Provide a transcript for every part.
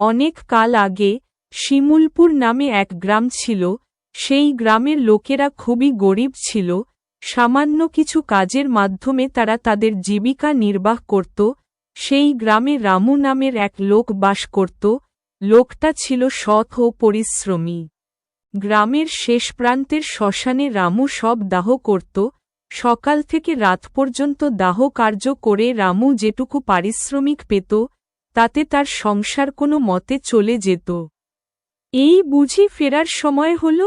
অনেক কাল আগে শিমুলপুর নামে এক গ্রাম ছিল, সেই গ্রামের লোকেরা খুবই গরিব ছিল, সামান্য কিছু কাজের মাধ্যমে তারা তাদের জীবিকা নির্বাহ করত, সেই গ্রামে রামু নামের এক লোক বাস করত, লোকটা ছিল সৎ ও পরিশ্রমী। গ্রামের শেষ প্রান্তের শ্মশানে রামু সব দাহ করত, সকাল থেকে রাত পর্যন্ত দাহ কার্য করে রামু যেটুকু পারিশ্রমিক পেত তাতে তার সংসার কোনো মতে চলে যেত। এই বুঝি ফেরার সময় হল,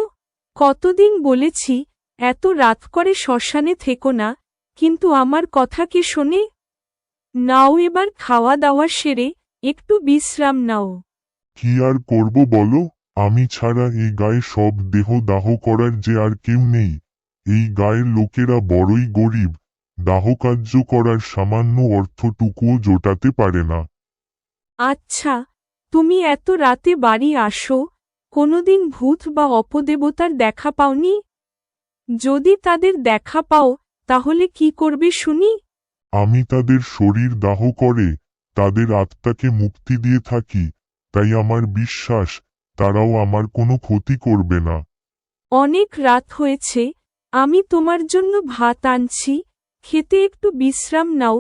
কতদিন বলেছি, এত রাত করে শ্মশানে থেকো না, কিন্তু আমার কথা কি শোনে? নাও এবার খাওয়া দাওয়া সেরে একটু বিশ্রাম নাও। কি আর করব বলো, আমি ছাড়া এই গায়ে সব দেহ দাহ করার যে আর কেউ নেই। এই গায়ের লোকেরা বড়ই গরিব দাহকার্য করার সামান্য অর্থটুকুও জোটাতে পারে না। আচ্ছা তুমি এত রাতে বাড়ি আসো কোনোদিন ভূত বা অপদেবতার দেখা পাওনি? যদি তাদের দেখা পাও তাহলে কি করবে শুনি? আমি তাদের শরীর দাহ করে তাদের আত্মাকে মুক্তি দিয়ে থাকি তাই আমার বিশ্বাস তারাও আমার কোনো ক্ষতি করবে না। অনেক রাত হয়েছে আমি তোমার জন্য ভাত আনছি খেতে একটু বিশ্রাম নাও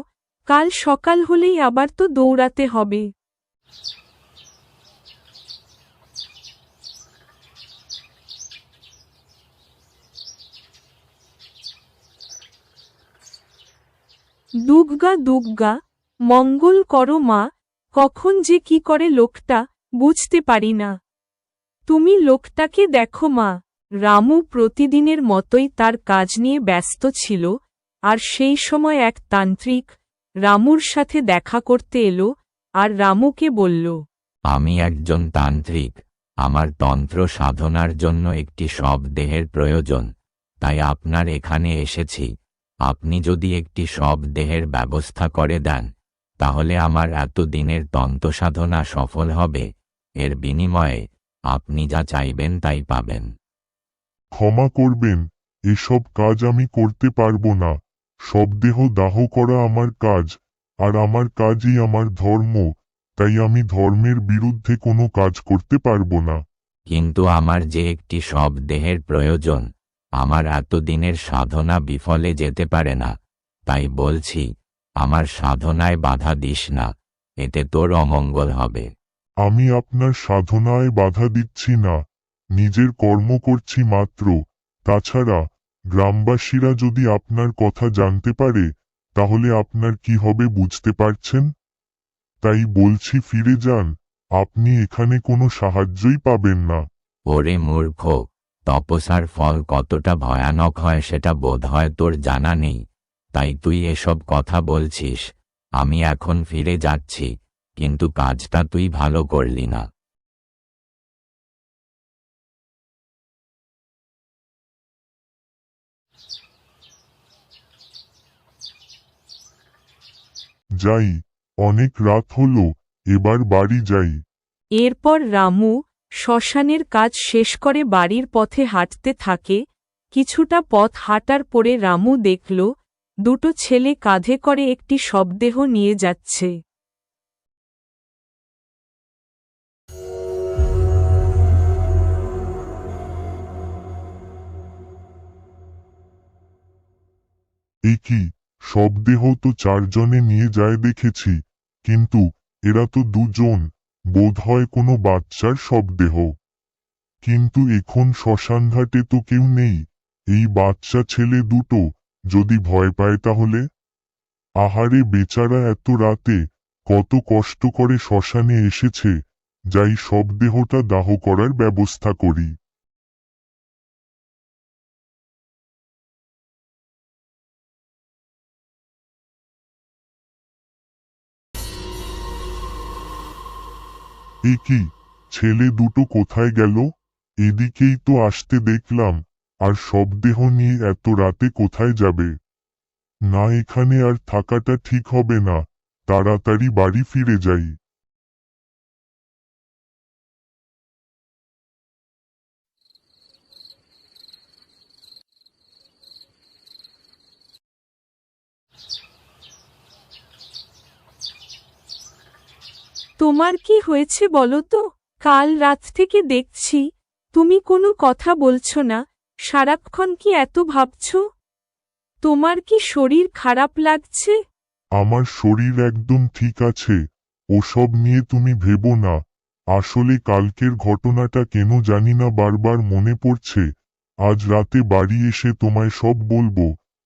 কাল সকাল হলেই আবার তো দৌড়াতে হবে। দুগ্গা দুগ্গা, মঙ্গল করো মা, কখন যে কি করে লোকটা বুঝতে পারি না। তুমি লোকটাকে দেখো মা, রামু প্রতিদিনের মতোই তার কাজ নিয়ে ব্যস্ত ছিল, আর সেই সময় এক তান্ত্রিক রামুর সাথে দেখা করতে এলো আর রামুকে বলল আমি একজন তান্ত্রিক। আমার তন্ত্র সাধনার জন্য একটি সব দেহের প্রয়োজন। তাই আপনার এখানে এসেছি। আপনি যদি একটি সব দেহের ব্যবস্থা করে দেন তাহলে আমার এত দিনের তন্ত্র সাধনা সফল হবে। এর বিনিময়ে আপনি যা চাইবেন তাই পাবেন। ক্ষমা করবেন। এসব কাজ আমি করতে পারব না। সব দেহ দাহ করা আমার কাজ। আর আমার কাজই আমার ধর্ম তাই আমি ধর্মের বিরুদ্ধে কোনো কাজ করতে পারব না। কিন্তু আমার যে একটি সব দেহের প্রয়োজন আমার এতদিনের সাধনা বিফলে যেতে পারে না। তাই বলছি আমার সাধনায় বাধা দিস না এতে তোর অমঙ্গল হবে। আমি আপনার সাধনায় বাধা দিচ্ছি না নিজের কর্ম করছি মাত্র। তাছাড়া গ্রামবাসীরা যদি আপনার কথা জানতে পারে তাহলে আপনার কি হবে বুঝতে পারছেন? তাই বলছি ফিরে যান, আপনি এখানে কোনো সাহায্যই পাবেন না। ওরে মূর্খ তপসার ফল কতটা ভয়ানক হয় সেটা বোধ হয় তোর জানা নেই। তাই তুই এসব কথা বলছিস, আমি এখন ফিরে যাচ্ছি, কিন্তু কাজটা তুই ভালো করলি না। যাই অনেক রাত হল এবার বাড়ি যাই। এরপর রামু শ্মশানের কাজ শেষ করে বাড়ির পথে হাঁটতে থাকে। কিছুটা পথ হাঁটার পরে রামু দেখল দুটো ছেলে কাঁধে করে একটি শবদেহ নিয়ে যাচ্ছে। এ কি? সব দেহ তো চারজনে নিয়ে যায় দেখেছি, কিন্তু এরা তো দুজন, বোধ হয় কোনো বাচ্চার শবদেহ কিন্তু এখন শ্মশানঘাটে তো কেউ নেই, এই বাচ্চা ছেলে দুটো, যদি ভয় পায় তাহলে? আহারে বেচারা এত রাতে কত কষ্ট করে শ্মশানে এসেছে, যাই শবদেহটা দাহ করার ব্যবস্থা করি। এ কি, ছেলে দুটো কোথায় গেল? এদিকেই তো আসতে দেখলাম, আর সব দেহ নিয়ে এত রাতে কোথায় যাবে? না এখানে আর থাকাটা ঠিক হবে না, তাড়াতাড়ি বাড়ি ফিরে যাই। তোমার কি হয়েছে বলো তো? কাল রাত থেকে দেখছি তুমি কোনো কথা বলছো না সারাক্ষণ কি এত ভাবছ? তোমার কি শরীর খারাপ লাগছে? আমার শরীর একদম ঠিক আছে ওসব নিয়ে তুমি ভেবো না। আসলে কালকের ঘটনাটা কেন জানি না বারবার মনে পড়ছে। আজ রাতে বাড়ি এসে তোমায় সব বলব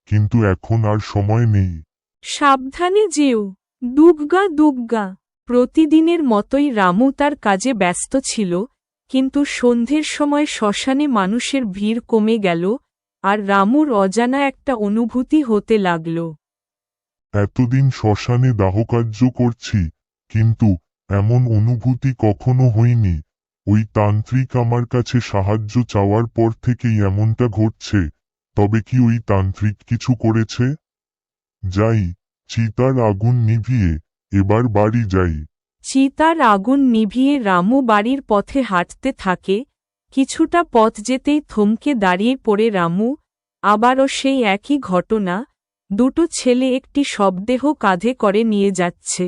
কিন্তু এখন আর সময় নেই। সাবধানে যেও দুগ্গা দুগ্গা। প্রতিদিনের মতোই রামু তার কাজে ব্যস্ত ছিল, কিন্তু সন্ধ্যের সময় শ্মশানে মানুষের ভিড় কমে গেল, আর রামুর অজানা একটা অনুভূতি হতে লাগল। এতদিন শ্মশানে দাহকার্য করছি, কিন্তু এমন অনুভূতি কখনো হয়নি। ওই তান্ত্রিক আমার কাছে সাহায্য চাওয়ার পর থেকেই এমনটা ঘটছে। তবে কি ওই তান্ত্রিক কিছু করেছে? যাই, চিতার আগুন নিভিয়ে এবার বাড়ি যাই। চিতার আগুন নিভিয়ে রামু বাড়ির পথে হাঁটতে থাকে। কিছুটা পথ যেতেই থমকে দাঁড়িয়ে পড়ে রামু। আবারও সেই একই ঘটনা। দুটো ছেলে একটি শবদেহ কাঁধে করে নিয়ে যাচ্ছে।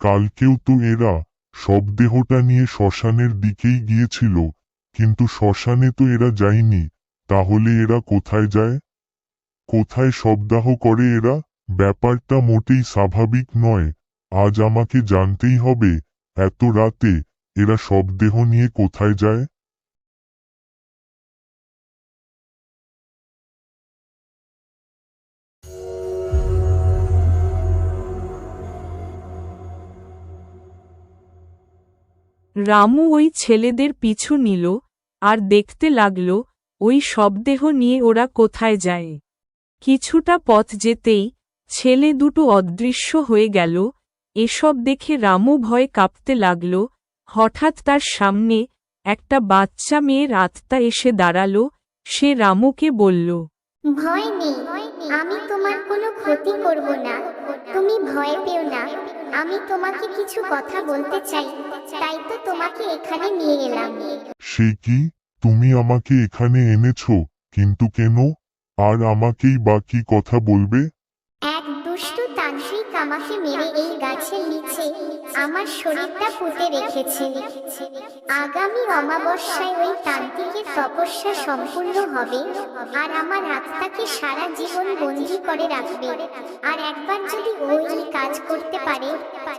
কালকেও তো এরা শবদেহটা নিয়ে শ্মশানের দিকেই গিয়েছিল, কিন্তু শ্মশানে তো এরা যায়নি, তাহলে এরা কোথায় যায়? কোথায় শবদাহ করে এরা? ব্যাপারটা মোটেই স্বাভাবিক নয়, আজ আমাকে জানতেই হবে, এত রাতে এরা শবদেহ নিয়ে কোথায় যায়? রামু ওই ছেলেদের পিছু নিল, আর দেখতে লাগল, ওই শবদেহ নিয়ে ওরা কোথায় যায়। কিছুটা পথ যেতেই ছেলে দুটো অদৃশ্য হয়ে গেল, এসব দেখে রামু ভয়ে কাঁপতে লাগল, হঠাৎ তার সামনে একটা বাচ্চা মেয়ের আত্মা এসে দাঁড়াল, সে রামুকে বলল, ভয় নেই, আমি তোমার কোনো ক্ষতি করব না, তুমি ভয় পেও না আমি তোমাকে কিছু কথা বলতে চাই। তাই তো তোমাকে এখানে নিয়ে এলাম। সে কি? তুমি আমাকে এখানে এনেছো কিন্তু কেন? আর আমাকেই বা কি কথা বলবে? এক দুষ্টু তান্ত্রিক আমাকে মেরে এই গাছের নিচে আমার শরীরটা পুঁতে রেখেছে। আগামী অমাবস্যায় ওই তান্ত্রিকের তপস্যা সম্পূর্ণ হবে আর আমার আত্মাকে সারা জীবন বন্দি করে রাখবে। আর একবার যদি ওই কাজ করতে পারে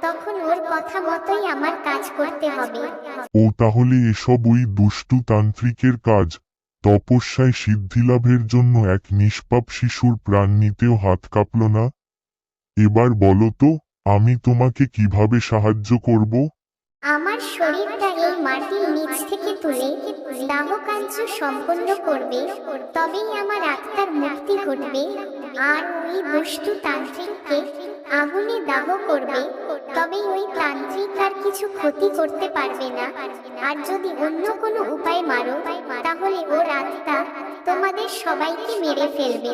তখন ওর কথা মতোই আমার কাজ করতে হবে। ও তাহলে এসব ওই দুষ্টু তান্ত্রিকের কাজ তপস্যায় সিদ্ধিলাভের জন্য এক নিষ্পাপ শিশুর প্রাণ নিতেও হাত কাঁপল না? এবার বলো তো আমি তোমাকে কীভাবে সাহায্য করব? আমার শরীরটা এই মাটির নিচ থেকে তুলে দাহ সম্পন্ন করবে তবেই আমার আত্মার মুক্তি ঘটবে। আর ওই দুষ্টু তান্ত্রিককে আগুনে দাহ করবে তবে ওই তান্ত্রিক তার কিছু ক্ষতি করতে পারবে না। আর যদি অন্য কোনো উপায় মারো, তাহলে ওর আত্মা তোমাদের সবাইকে মেরে ফেলবে।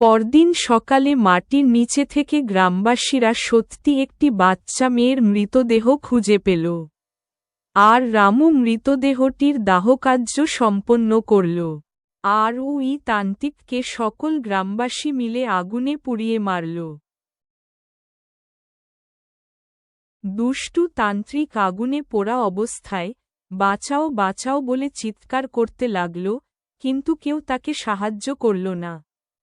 পরদিন সকালে মাটির নিচে থেকে গ্রামবাসীরা সত্যি একটি বাচ্চা মেয়ের মৃতদেহ খুঁজে পেল। আর রামু মৃতদেহটির দাহকার্য সম্পন্ন করল। আর ওই তান্ত্রিককে সকল গ্রামবাসী মিলে আগুনে পুড়িয়ে মারল। দুষ্টু তান্ত্রিক আগুনে পোড়া অবস্থায়, বাঁচাও বাঁচাও বলে চিৎকার করতে লাগল, কিন্তু কেউ তাকে সাহায্য করল না।